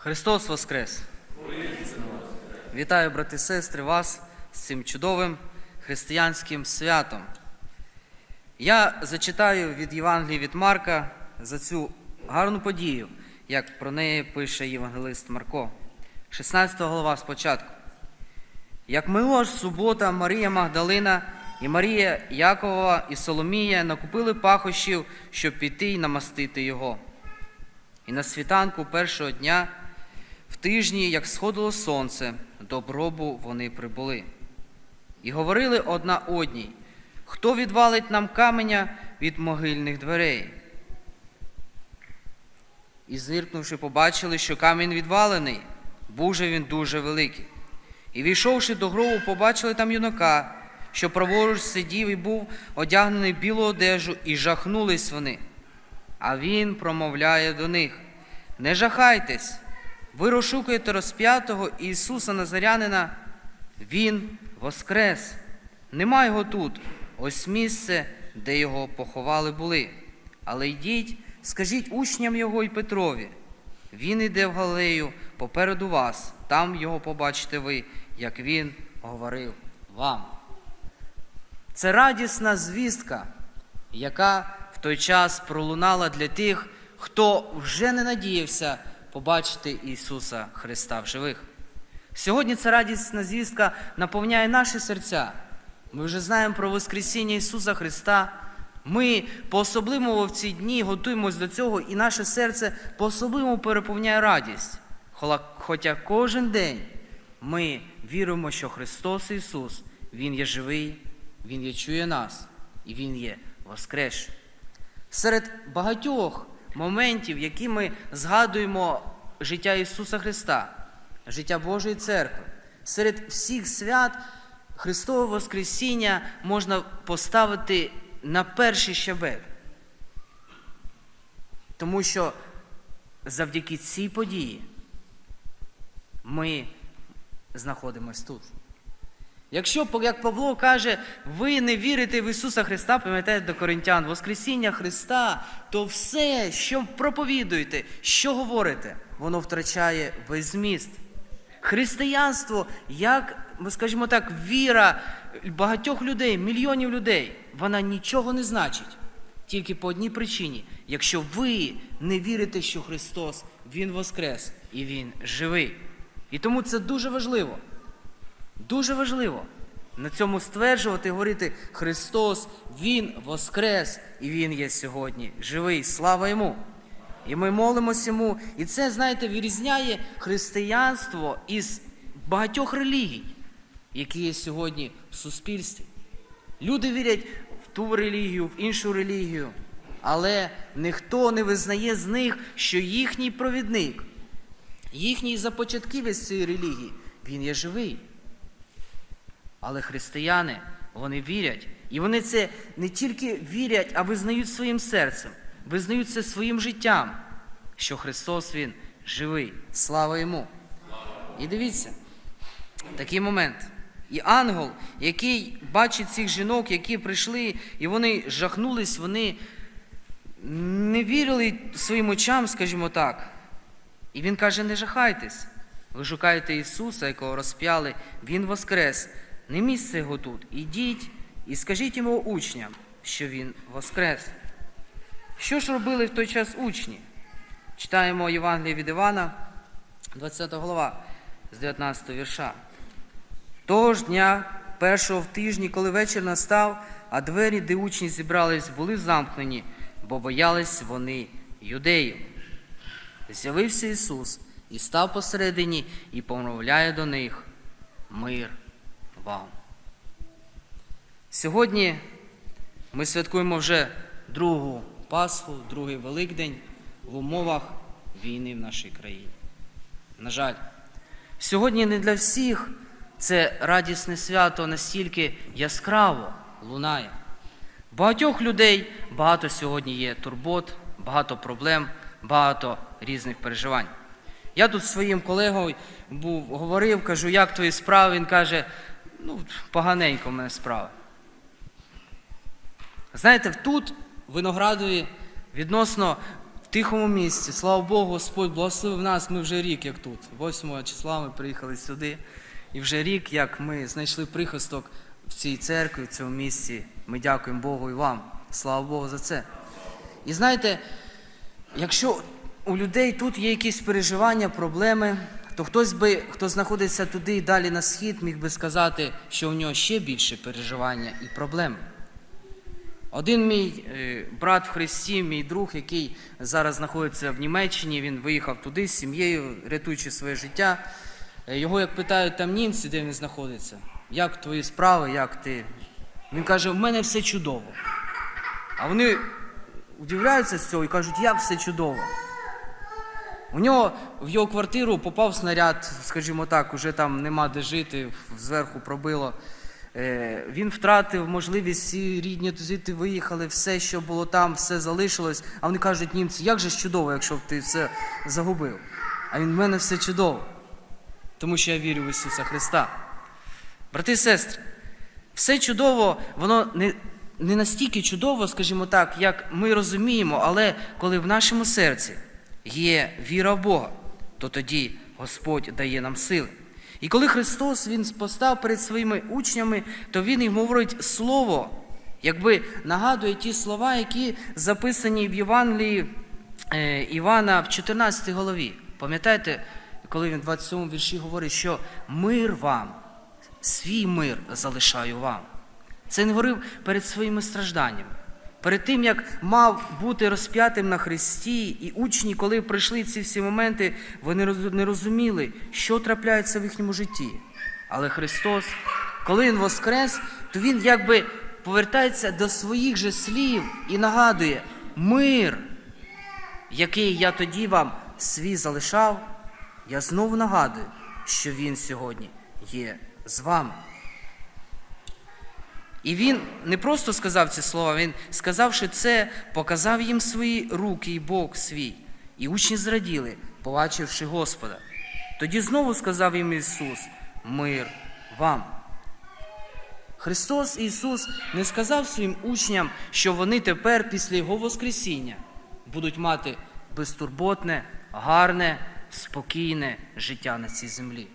Христос Воскрес! Вітаю, брати і сестри, вас з цим чудовим християнським святом. Я зачитаю від Євангелії від Марка за цю гарну подію, як про неї пише євангелист Марко. 16 глава спочатку. Як мила ж субота, Марія Магдалина і Марія Яковова і Соломія накупили пахощів, щоб піти й намастити його. І на світанку першого дня, в тижні, як сходило сонце, до гробу вони прибули. І говорили одна одній, хто відвалить нам каменя від могильних дверей. І зиркнувши, побачили, що камінь відвалений, був же він дуже великий. І війшовши до гробу, побачили там юнака, що праворуч сидів і був одягнений в білу одежу, і жахнулись вони. А він промовляє до них: Не жахайтесь, ви розшукуєте розп'ятого Ісуса Назарянина, Він воскрес. Нема його тут, ось місце, де його поховали були. Але йдіть, скажіть учням його і Петрові. Він іде в Галею попереду вас, там його побачите ви, як він говорив вам. Це радісна звістка, яка в той час пролунала для тих, хто вже не надіявся побачити Ісуса Христа в живих. Сьогодні ця радісна звістка наповняє наші серця. Ми вже знаємо про Воскресіння Ісуса Христа. Ми по-особливому в ці дні готуємось до цього, і наше серце по-особливому переповняє радість. Хоча кожен день ми віримо, що Христос Ісус, Він є живий, Він є чує нас, і Він є воскрес. Серед багатьох моментів, які ми згадуємо життя Ісуса Христа, життя Божої церкви, серед всіх свят Христове Воскресіння можна поставити на перший щабель. Тому що завдяки цій події ми знаходимось тут. Якщо, як Павло каже, ви не вірите в Ісуса Христа, пам'ятаєте до Коринтян, Воскресіння Христа, то все, що проповідуєте, що говорите, воно втрачає весь зміст. Християнство, як, скажімо так, віра багатьох людей, мільйонів людей, вона нічого не значить. Тільки по одній причині. Якщо ви не вірите, що Христос, Він воскрес і Він живий. І тому це дуже важливо. Дуже важливо на цьому стверджувати, говорити Христос, Він воскрес, і Він є сьогодні живий. Слава йому! І ми молимося йому. І це, знаєте, вирізняє християнство із багатьох релігій, які є сьогодні в суспільстві. Люди вірять в ту релігію, в іншу релігію, але ніхто не визнає з них, що їхній провідник, їхній започатківець цієї релігії, він є живий. Але християни, вони вірять. І вони це не тільки вірять, а визнають своїм серцем, визнають це своїм життям, що Христос Він живий. Слава йому! І дивіться, такий момент. І ангел, який бачить цих жінок, які прийшли, і вони жахнулись, вони не вірили своїм очам, скажімо так. І він каже: не жахайтесь. Ви шукаєте Ісуса, якого розп'яли, Він воскрес. Не місце його тут. Ідіть і скажіть йому учням, що Він воскрес. Що ж робили в той час учні? Читаємо Євангеліє від Івана, 20 глава, з 19 вірша. Того ж дня, першого в тижні, коли вечір настав, а двері, де учні зібрались, були замкнені, бо боялись вони юдеїв. З'явився Ісус і став посередині і промовляє до них мир вам. Сьогодні ми святкуємо вже другу Пасху, другий Великдень в умовах війни в нашій країні. На жаль, сьогодні не для всіх це радісне свято настільки яскраво лунає. Багатьох людей багато сьогодні є турбот, багато проблем, багато різних переживань. Я тут своїм колегою був, говорив, кажу, як твої справи? Він каже, ну, поганенько в мене справи. Знаєте, тут в Виноградові відносно в тихому місці. Слава Богу, Господь благословив нас. Ми вже рік, як тут. 8 числа ми приїхали сюди. І вже рік, як ми знайшли прихисток в цій церкві, в цьому місці. Ми дякуємо Богу і вам. Слава Богу за це. І знаєте, якщо у людей тут є якісь переживання, проблеми, то хтось би, хто знаходиться туди і далі на схід, міг би сказати, що у нього ще більше переживання і проблем. Один мій е, брат в Христі, мій друг, який зараз знаходиться в Німеччині, він виїхав туди з сім'єю, рятуючи своє життя. Е, Його як питають там німці, де він знаходиться, як твої справи, як ти. Він каже, в мене все чудово. А вони удивляються з цього і кажуть, як все чудово. У нього в його квартиру попав снаряд, скажімо так, уже там нема де жити, зверху пробило. Е, Він втратив можливість, всі рідні звідти виїхали, все, що було там, все залишилось. А вони кажуть, німці, як же ж чудово, якщо ти все загубив. А він в мене все чудово, тому що я вірю в Ісуса Христа. Брати і сестри, все чудово, воно не, не настільки чудово, скажімо так, як ми розуміємо, але коли в нашому серці є віра в Бога, то тоді Господь дає нам сили. І коли Христос Він постав перед своїми учнями, то Він їм говорить слово, якби нагадує ті слова, які записані в Євангелії е, Івана в 14 голові. Пам'ятаєте, коли він в 27 вірші говорить, що мир вам, свій мир залишаю вам. Це він говорив перед своїми стражданнями. Перед тим, як мав бути розп'ятим на Христі, і учні, коли прийшли ці всі моменти, вони не розуміли, що трапляється в їхньому житті. Але Христос, коли Він воскрес, то Він якби повертається до своїх же слів і нагадує мир, який я тоді вам свій залишав, я знову нагадую, що Він сьогодні є з вами. І він не просто сказав ці слова, він, сказавши це, показав їм свої руки і Бог свій. І учні зраділи, побачивши Господа. Тоді знову сказав їм Ісус: Мир вам. Христос Ісус не сказав своїм учням, що вони тепер, після Його Воскресіння, будуть мати безтурботне, гарне, спокійне життя на цій землі.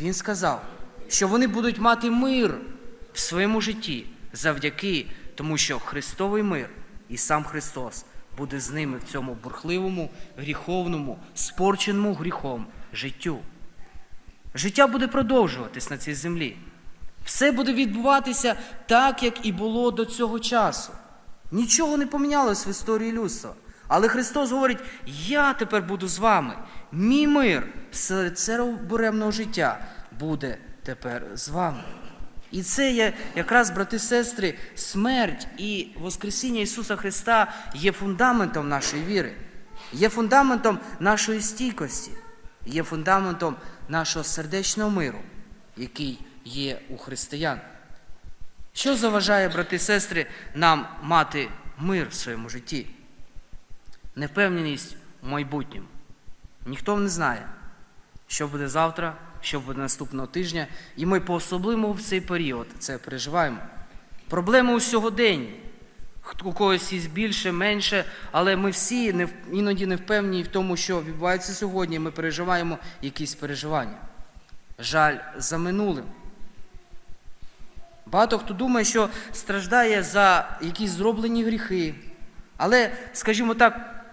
Він сказав, що вони будуть мати мир в своєму житті завдяки тому, що Христовий мир і сам Христос буде з ними в цьому бурхливому, гріховному, спорченому гріхом життю. Життя буде продовжуватись на цій землі. Все буде відбуватися так, як і було до цього часу. Нічого не помінялось в історії людства. Але Христос говорить: я тепер буду з вами. Мій мир серед буремного життя буде тепер з вами. І це є якраз, брати і сестри, смерть і Воскресіння Ісуса Христа є фундаментом нашої віри, є фундаментом нашої стійкості, є фундаментом нашого сердечного миру, який є у християн. Що заважає, брати і сестри, нам мати мир в своєму житті? Невпевненість у майбутньому. Ніхто не знає, що буде завтра, що буде наступного тижня, і ми по-особливому в цей період це переживаємо. Проблеми у сьогоденні. У когось є більше, менше, але ми всі не, іноді не впевнені в тому, що відбувається сьогодні. Ми переживаємо якісь переживання. Жаль за минулим. Багато хто думає, що страждає за якісь зроблені гріхи. Але, скажімо так,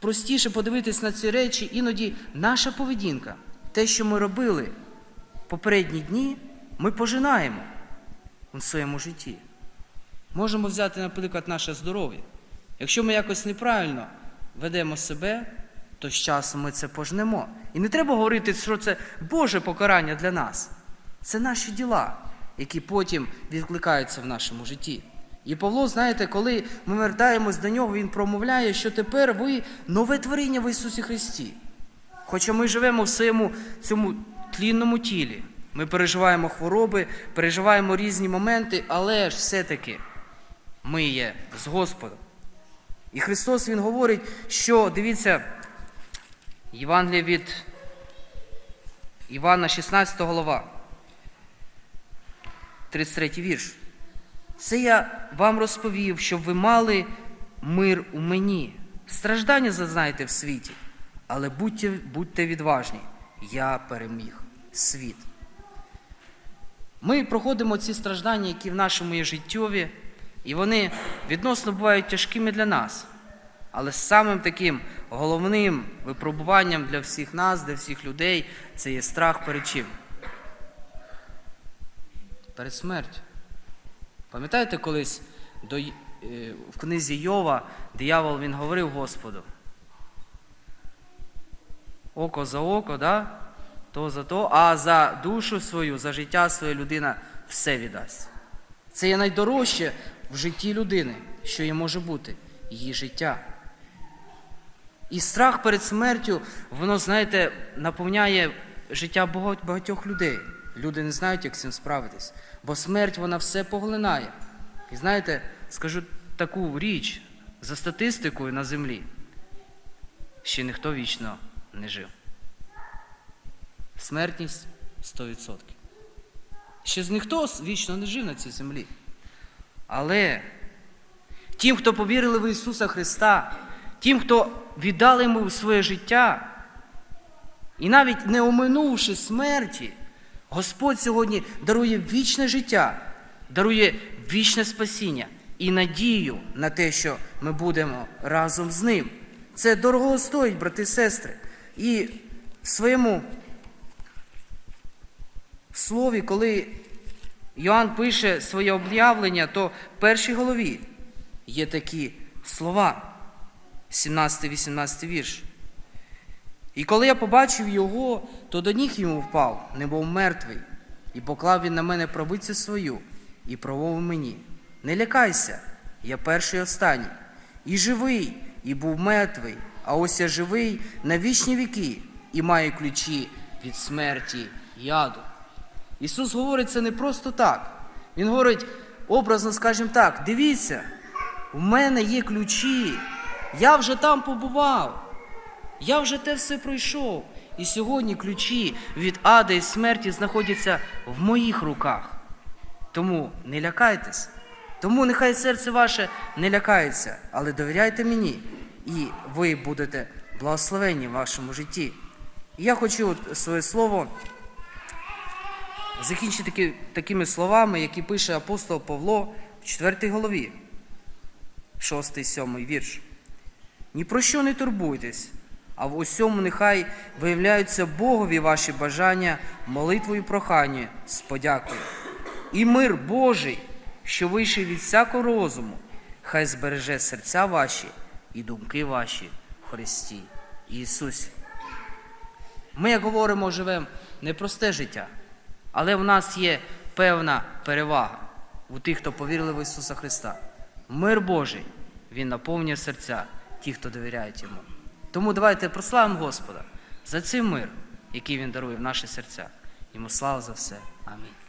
простіше подивитись на ці речі, іноді наша поведінка, те, що ми робили попередні дні, ми пожинаємо у своєму житті. Можемо взяти, наприклад, наше здоров'я. Якщо ми якось неправильно ведемо себе, то з часом ми це пожнемо. І не треба говорити, що це Боже покарання для нас. Це наші діла, які потім відкликаються в нашому житті. І Павло, знаєте, коли ми вертаємось до нього, він промовляє, що тепер ви нове творіння в Ісусі Христі. Хоча ми живемо в своєму цьому тлінному тілі, ми переживаємо хвороби, переживаємо різні моменти, але ж все-таки ми є з Господом. І Христос Він говорить, що дивіться, Євангелія від Івана, 16 голова, 33 вірш. Це я вам розповів, щоб ви мали мир у мені. Страждання зазнайте в світі, але будьте, будьте відважні. Я переміг світ. Ми проходимо ці страждання, які в нашому є життєві, і вони відносно бувають тяжкими для нас. Але самим таким головним випробуванням для всіх нас, для всіх людей, це є страх перед чим? Перед смертю. Пам'ятаєте колись до, е, в книзі Йова диявол він говорив Господу? Око за око, да? то за то, а за душу свою, за життя своє людина все віддасть. Це є найдорожче в житті людини, що є може бути її життя. І страх перед смертю, воно, знаєте, наповняє життя багатьох людей. Люди не знають, як з цим справитись, бо смерть вона все поглинає. І знаєте, скажу таку річ за статистикою на землі. Ще ніхто вічно не жив. Смертність 100%. Ще з ніхто вічно не жив на цій землі. Але тим, хто повірили в Ісуса Христа, тим, хто віддали йому своє життя, і навіть не оминувши смерті, Господь сьогодні дарує вічне життя, дарує вічне спасіння і надію на те, що ми будемо разом з ним. Це дорого стоїть, брати і сестри. І в своєму слові, коли Йоанн пише своє об'явлення, то в першій голові є такі слова, 17-18 вірш. І коли я побачив його, то до ніг йому впав, немов мертвий, і поклав він на мене правицю свою, і промовив мені: Не лякайся, я перший останній, і живий, і був мертвий, а ось я живий на вічні віки, і маю ключі від смерті яду. Ісус говорить це не просто так. Він говорить, образно скажімо так, дивіться, у мене є ключі, я вже там побував. Я вже те все пройшов. І сьогодні ключі від ада і смерті знаходяться в моїх руках. Тому не лякайтесь. Тому нехай серце ваше не лякається, але довіряйте мені, і ви будете благословені в вашому житті. І я хочу своє слово закінчити таки, такими словами, які пише апостол Павло в 4 голові, 6-7 вірш. Ні про що не турбуйтесь, а в усьому нехай виявляються Богові ваші бажання, молитвою прохання з подякою. І мир Божий, що вийшов від всякого розуму, хай збереже серця ваші і думки ваші в Христі Ісусі. Ми, як говоримо, живемо непросте життя, але в нас є певна перевага у тих, хто повірили в Ісуса Христа. Мир Божий, Він наповнює серця ті, хто довіряють Йому. Тому давайте прославимо Господа за цей мир, який Він дарує в наші серця. Йому слава за все. Амінь.